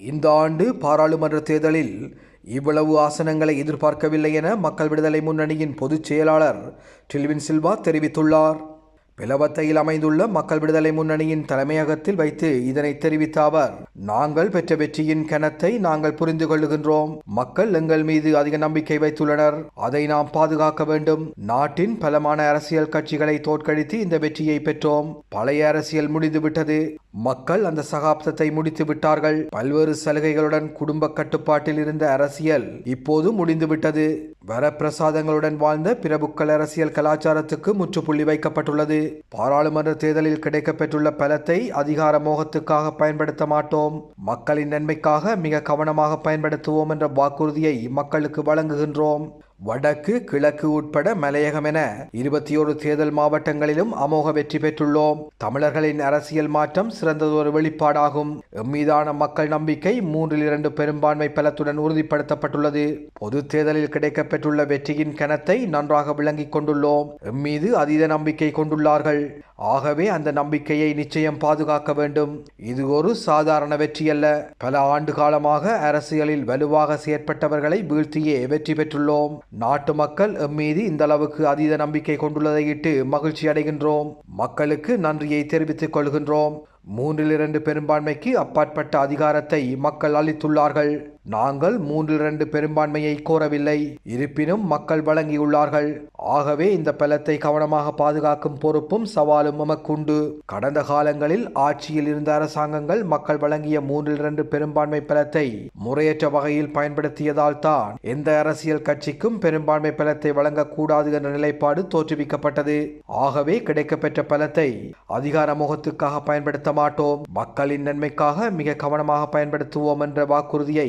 இந்த ஆண்டு பாராளுமன்ற தேர்தலில் இவ்வளவு ஆசனங்களை எதிர்பார்க்கவில்லை என மக்கள் விடுதலை முன்னணியின் பொதுச் செயலாளர் டில்வின் சில்வா தெரிவித்துள்ளார். பிளவத்தையில் அமைந்துள்ள மக்கள் விடுதலை முன்னணியின் தலைமையகத்தில் வைத்து இதனை தெரிவித்த அவர் நாங்கள் பெற்ற வெற்றியின் கனத்தை நாங்கள் புரிந்து கொள்ளுகின்றோம். மக்கள் எங்கள் மீது அதிக நம்பிக்கை வைத்துள்ளனர். அதை நாம் பாதுகாக்க வேண்டும். நாட்டின் பலமான அரசியல் கட்சிகளை தோற்கடித்து இந்த வெற்றியை பெற்றோம். பழைய அரசியல் முடிந்துவிட்டது மக்கள் அந்த சகாப்தத்தை முடித்து விட்டார்கள். பல்வேறு சலுகைகளுடன் குடும்ப கட்டுப்பாட்டில் இருந்த அரசியல் இப்போது முடிந்துவிட்டது வரப்பிரசாதங்களுடன் வாழ்ந்த பிரபுக்கள் அரசியல் கலாச்சாரத்துக்கு முற்றுப்புள்ளி வைக்கப்பட்டுள்ளது. பாராளுமன்ற தேர்தலில் கிடைக்கப்பெற்றுள்ள பலத்தை அதிகார மோகத்துக்காக பயன்படுத்த மாட்டோம். மக்களின் நன்மைக்காக மிக கவனமாக பயன்படுத்துவோம் என்ற வாக்குறுதியை மக்களுக்கு வழங்குகின்றோம். வடக்கு கிழக்கு உட்பட மலையகம் என இருபத்தி ஒரு தேர்தல் மாவட்டங்களிலும் அமோக வெற்றி பெற்றுள்ளோம். தமிழர்களின் அரசியல் மாற்றம் சிறந்ததொரு வெளிப்பாடாகும். எம்மீதான மக்கள் நம்பிக்கை மூன்றில் இரண்டு பெரும்பான்மை பலத்துடன் உறுதிப்படுத்தப்பட்டுள்ளது. பொது தேர்தலில் கிடைக்கப்பெற்றுள்ள வெற்றியின் கனத்தை நன்றாக விளங்கிக் கொண்டுள்ளோம். எம்மீது அதீத நம்பிக்கை கொண்டுள்ளார்கள். ஆகவே அந்த நம்பிக்கையை நிச்சயம் பாதுகாக்க வேண்டும். இது ஒரு சாதாரண வெற்றி அல்ல. பல ஆண்டு காலமாக அரசியலில் வலுவாக செயற்பட்டவர்களை வீழ்த்தியே வெற்றி பெற்றுள்ளோம். நாட்டு மக்கள் எம்மீது இந்த அளவுக்கு அதீத நம்பிக்கை கொண்டுள்ளதை இட்டு மகிழ்ச்சி அடைகின்றோம். மக்களுக்கு நன்றியை தெரிவித்துக் கொள்கின்றோம். மூன்றில் இரண்டு பெரும்பான்மைக்கு அப்பாற்பட்ட அதிகாரத்தை மக்கள் அளித்துள்ளார்கள். நாங்கள் மூன்றில் இரண்டு பெரும்பான்மையை கோரவில்லை. இருப்பினும் மக்கள் வழங்கியுள்ளார்கள். ஆகவே இந்த பலத்தை கவனமாக பாதுகாக்கும் பொறுப்பும் சவாலும் நமக்குண்டு கடந்த காலங்களில் ஆட்சியில் இருந்த அரசாங்கங்கள் மக்கள் வழங்கிய மூன்றில் இரண்டு பெரும்பான்மை பலத்தை முறையற்ற வகையில் பயன்படுத்தியதால் தான் எந்த அரசியல் கட்சிக்கும் பெரும்பான்மை பலத்தை வழங்கக்கூடாது என்ற நிலைப்பாடு தோற்றுவிக்கப்பட்டது. ஆகவே கிடைக்கப்பெற்ற பலத்தை அதிகார முகத்துக்காக பயன்படுத்த மாட்டோம். மக்களின் நன்மைக்காக மிக கவனமாக பயன்படுத்துவோம் என்ற வாக்குறுதியை